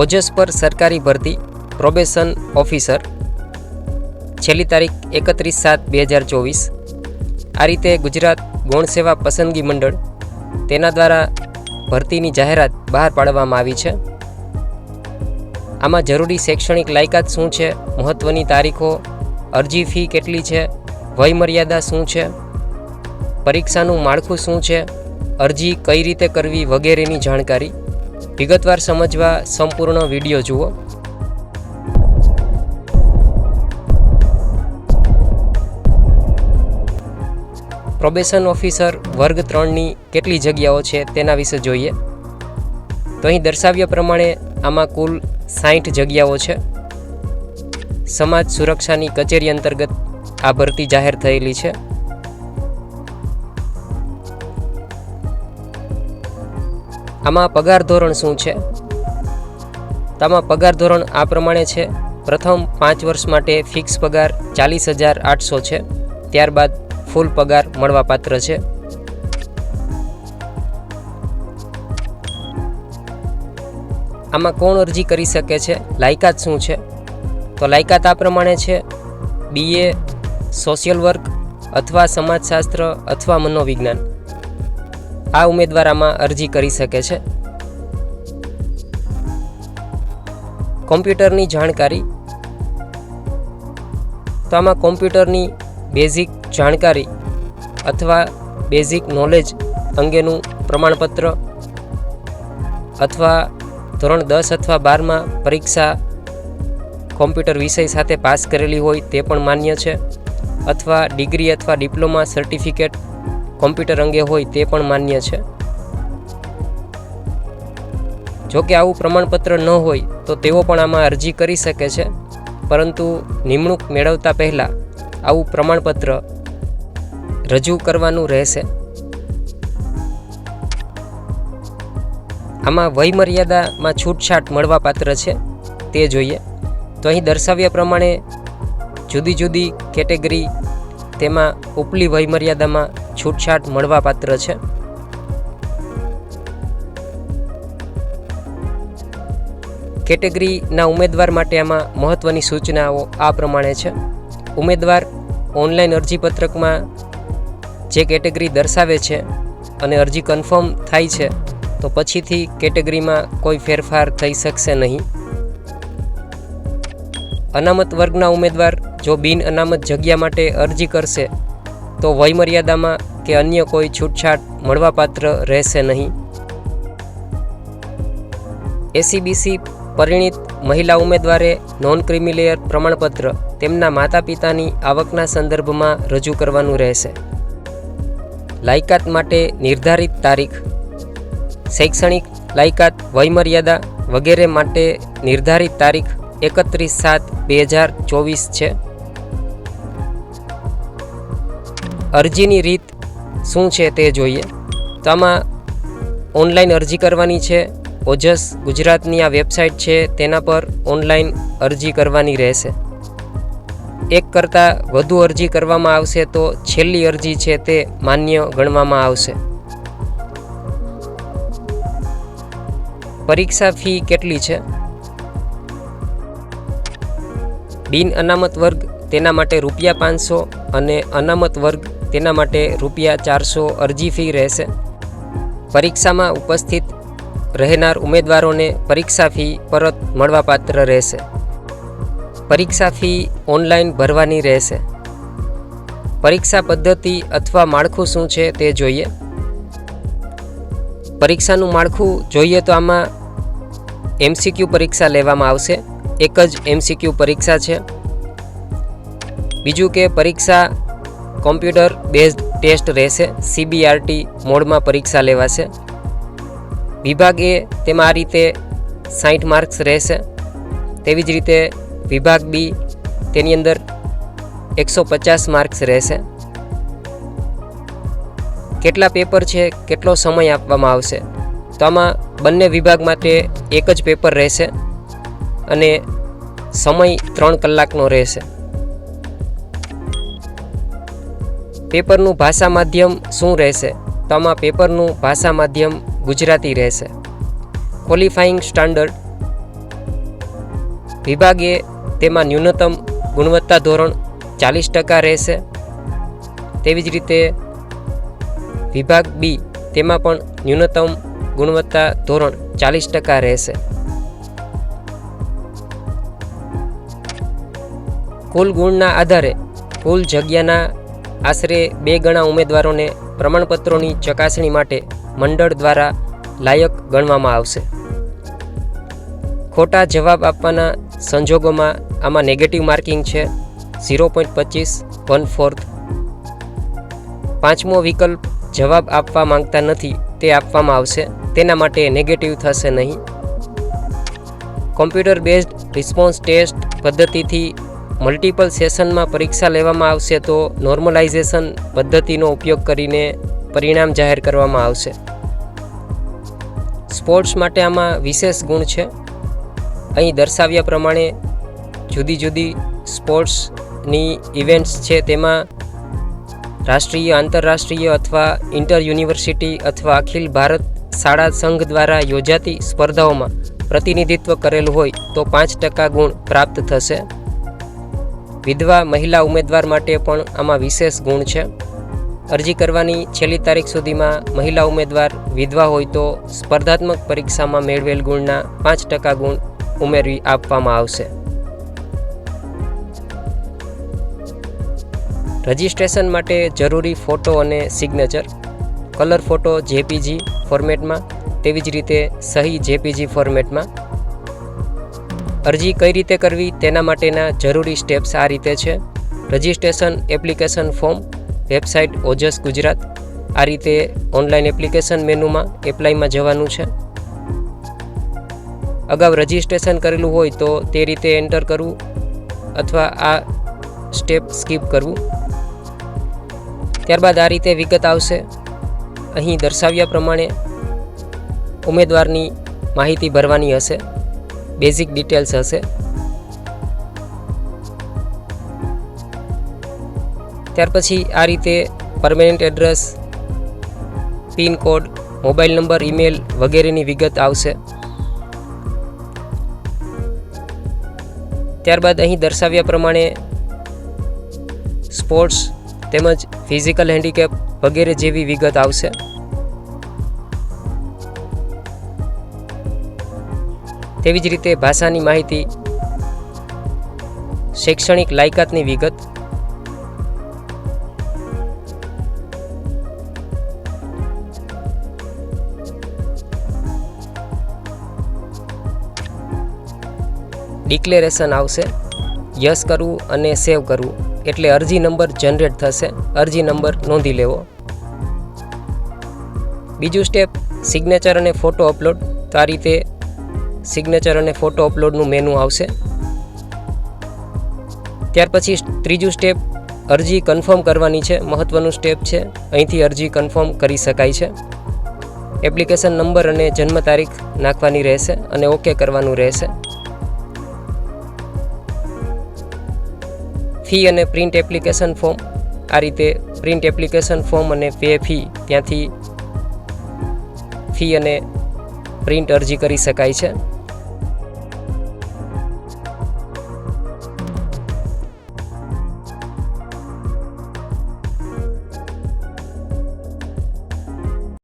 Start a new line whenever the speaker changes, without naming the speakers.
ઓજસ પર સરકારી ભરતી પ્રોબેશન ઓફિસર છેલ્લી તારીખ એકત્રીસ સાત બે હજાર ચોવીસ. આ રીતે ગુજરાત ગૌણ સેવા પસંદગી મંડળ તેના દ્વારા ભરતીની જાહેરાત બહાર પાડવામાં આવી છે. આમાં જરૂરી શૈક્ષણિક લાયકાત શું છે મહત્ત્વની તારીખો, અરજી ફી કેટલી છે, વયમર્યાદા શું છે, પરીક્ષાનું માળખું શું છે, અરજી કઈ રીતે કરવી વગેરેની જાણકારી વિગતવાર સમજવા સંપૂર્ણ વીડિયો જુઓ. પ્રોબેશન ઓફિસર વર્ગ ત્રણની કેટલી જગ્યાઓ છે તેના વિશે જોઈએ. તો અહીં દર્શાવ્યા પ્રમાણે આમાં કુલ સાઠ જગ્યાઓ છે. સમાજ સુરક્ષાની કચેરી અંતર્ગત આ ભરતી જાહેર થયેલી છે. આમાં પગાર ધોરણ શું છે? આમાં પગાર ધોરણ આ પ્રમાણે છે. પ્રથમ પાંચ વર્ષ માટે ફિક્સ પગાર ચાલીસ હજાર આઠસો છે. ત્યારબાદ ફૂલ પગાર મળવાપાત્ર છે. આમાં કોણ અરજી કરી શકે છે? લાયકાત શું છે? તો લાયકાત આ પ્રમાણે છે. બીએ સોશિયલ વર્ક અથવા સમાજશાસ્ત્ર અથવા મનોવિજ્ઞાન. આ ઉમેદવાર આમાં અરજી કરી શકે છે. કોમ્પ્યુટરની જાણકારી. તો આમાં કોમ્પ્યુટરની બેઝિક જાણકારી અથવા બેઝિક નોલેજ અંગેનું પ્રમાણપત્ર અથવા ધોરણ દસ અથવા બારમાં પરીક્ષા કોમ્પ્યુટર વિષય સાથે પાસ કરેલી હોય તે પણ માન્ય છે. અથવા ડિગ્રી અથવા ડિપ્લોમા સર્ટિફિકેટ કોમ્પ્યુટર અંગે હોય તે પણ માન્ય છે. જો કે આવું પ્રમાણપત્ર ન હોય તો તેઓ પણ આમાં અરજી કરી શકે છે. પરંતુ નિમણૂક મેળવતા પહેલાં આવું પ્રમાણપત્ર રજૂ કરવાનું રહેશે. આમાં વયમર્યાદામાં છૂટછાટ મળવાપાત્ર છે, તે જોઈએ. તો અહીં દર્શાવ્યા પ્રમાણે જુદી જુદી કેટેગરી તેમાં ઉપલી વયમર્યાદામાં છૂટછાટ મળવાપાત્ર છે. કેટેગરીના ઉમેદવાર માટે આમાં મહત્ત્વની સૂચનાઓ આ પ્રમાણે છે. ઉમેદવાર ઓનલાઈન અરજીપત્રકમાં જે કેટેગરી દર્શાવે છે અને અરજી કન્ફર્મ થાય છે, તો પછીથી કેટેગરીમાં કોઈ ફેરફાર થઈ શકશે નહીં. અનામત વર્ગના ઉમેદવાર જો બિન અનામત જગ્યા માટે અરજી કરશે તો વયમર્યાદામાં કે અન્ય કોઈ છૂટછાટ મળવાપાત્ર રહેશે નહીં. એસીબીસી પરિણીત મહિલા ઉમેદવારે નોન ક્રિમિલેયર પ્રમાણપત્ર તેમના માતા પિતાની આવકના સંદર્ભમાં રજૂ કરવાનું રહેશે. લાયકાત માટે નિર્ધારિત તારીખ. શૈક્ષણિક લાયકાત વયમર્યાદા વગેરે માટે નિર્ધારિત તારીખ એકત્રીસ સાત બે હજાર ચોવીસ છે. અરજીની રીત શું છે તે જોઈએ. તો આમાં ઓનલાઈન અરજી કરવાની છે, ઓજસ ગુજરાતની આ વેબસાઇટ છે, તેના પર ઓનલાઈન અરજી કરવાની રહેશે. એક કરતાં વધુ અરજી કરવામાં આવશે તો છેલ્લી અરજી છે તે માન્ય ગણવામાં આવશે. પરીક્ષા ફી કેટલી છે? બિન અનામત વર્ગ તેના માટે રૂપિયા પાંચસો અને અનામત વર્ગ તેના માટે રૂપિયા ચારસો અરજી ફી રહેશે. પરીક્ષામાં ઉપસ્થિત રહેનાર ઉમેદવારોને પરીક્ષા ફી પરત મળવાપાત્ર રહેશે. પરીક્ષા ફી ઓનલાઈન ભરવાની રહેશે. પરીક્ષા પદ્ધતિ અથવા માળખું શું છે તે જોઈએ. પરીક્ષાનું માળખું જોઈએ તો આમાં એમસીક્યુ પરીક્ષા લેવામાં આવશે. એક જ એમસીક્યુ પરીક્ષા છે. બીજું કે પરીક્ષા કોમ્પ્યુટર બેઝડ ટેસ્ટ રહેશે. સીબીઆરટી મોડમાં પરીક્ષા લેવાશે. વિભાગ એ તેમાં આ રીતે સાઠ માર્ક્સ રહેશે. તેવી જ રીતે વિભાગ બી તેની અંદર એકસો પચાસ માર્ક્સ રહેશે. કેટલા પેપર છે, કેટલો સમય આપવામાં આવશે? તો આમાં બંને વિભાગ માટે એક જ પેપર રહેશે અને સમય ત્રણ કલાકનો રહેશે. પેપરનું ભાષા માધ્યમ શું રહેશે? તો આમાં પેપરનું ભાષા માધ્યમ ગુજરાતી રહેશે. ક્વોલિફાઈંગ સ્ટાન્ડર્ડ વિભાગે તેમાં ન્યૂનતમ ગુણવત્તા ધોરણ ચાલીસ ટકા રહેશે. તેવી જ રીતે વિભાગ બી તેમાં પણ ન્યૂનતમ ગુણવત્તા ધોરણ ચાલીસ ટકા રહેશે. કુલ ગુણના આધારે કુલ જગ્યાના આશરે બે ગણા ઉમેદવારોને પ્રમાણપત્રોની ચકાસણી માટે મંડળ દ્વારા લાયક ગણવામાં આવશે. ખોટા જવાબ આપવાના સંજોગોમાં આમાં નેગેટિવ માર્કિંગ છે ઝીરો પોઈન્ટ પચીસ વન ફોર્થ પાંચમો વિકલ્પ જવાબ આપવા માંગતા નથી, તે આપવામાં આવશે, તેના માટે નેગેટિવ થશે નહીં. કોમ્પ્યુટર બેઝડ રિસ્પોન્સ ટેસ્ટ પદ્ધતિથી મલ્ટિપલ સેશનમાં પરીક્ષા લેવામાં આવશે તો નોર્મલાઇઝેશન પદ્ધતિનો ઉપયોગ કરીને પરિણામ જાહેર કરવામાં આવશે. સ્પોર્ટ્સ માટે આમાં વિશેષ ગુણ છે. અહીં દર્શાવ્યા પ્રમાણે જુદી જુદી સ્પોર્ટ્સની ઇવેન્ટ્સ છે તેમાં રાષ્ટ્રીય, આંતરરાષ્ટ્રીય અથવા ઇન્ટર યુનિવર્સિટી અથવા અખિલ ભારત શાળા સંઘ દ્વારા યોજાતી સ્પર્ધાઓમાં પ્રતિનિધિત્વ કરેલું હોય તો પાંચ ટકા ગુણ પ્રાપ્ત થશે. વિધવા મહિલા ઉમેદવાર માટે પણ આમાં વિશેષ ગુણ છે. અરજી કરવાની છેલ્લી તારીખ સુધીમાં મહિલા ઉમેદવાર વિધવા હોય તો સ્પર્ધાત્મક પરીક્ષામાં મેળવેલ ગુણના પાંચ ટકા ગુણ ઉમેરવી આપવામાં આવશે. રજિસ્ટ્રેશન માટે જરૂરી ફોટો અને સિગ્નેચર, કલર ફોટો જેપીજી ફોર્મેટમાં, તેવી જ રીતે સહી જેપીજી ફોર્મેટમાં અરજી કઈ રીતે કરવી, તેના માટેના જરૂરી સ્ટેપ્સ આ રીતે છે. Registration application form website Ojas Gujarat. આ રીતે ઓનલાઈન એપ્લિકેશન મેનુમાં એપ્લાયમાં જવાનું છે. અગાઉ રજિસ્ટ્રેશન કરેલું હોય તો તે રીતે એન્ટર કરવું અથવા આ સ્ટેપ સ્કીપ કરવું. ત્યારબાદ આ રીતે વિગત આવશે. અહીં દર્શાવ્યા પ્રમાણે ઉમેદવારની માહિતી ભરવાની હશે. બેઝિક ડિટેલ્સ હશે. ત્યાર પછી આ રીતે permanent address pin code mobile number email વગેરેની વિગત આવશે. ત્યારબાદ અહીં દર્શાવ્યા પ્રમાણે સ્પોર્ટ્સ તેમજ ફિઝિકલ હેન્ડીકેપ વગેરે જેવી વિગત આવશે. તેવી જ રીતે ભાષાની માહિતી, શૈક્ષણિક લાયકાતની વિગત, ડિક્લેરેશન આવશે, યસ કરવું અને સેવ કરવું, એટલે અરજી નંબર જનરેટ થશે, અરજી નંબર નોંધી લેવો. બીજું સ્ટેપ, સિગ્નેચર અને ફોટો અપલોડ તો આ રીતે સિગ્નેચર અને ફોટો અપલોડનું મેનુ આવશે. ત્યાર પછી ત્રીજું સ્ટેપ અરજી કન્ફર્મ કરવાની છે. મહત્ત્વનું સ્ટેપ છે, અહીંથી અરજી કન્ફર્મ કરી શકાય છે. એપ્લિકેશન નંબર અને જન્મ તારીખ નાખવાની રહેશે અને ઓકે કરવાનું રહેશે. ફી અને પ્રિન્ટ એપ્લિકેશન ફોર્મ આ રીતે પ્રિન્ટ એપ્લિકેશન ફોર્મ અને પે ફી ત્યાંથી ફી અને પ્રિન્ટ અરજી કરી શકાય છે.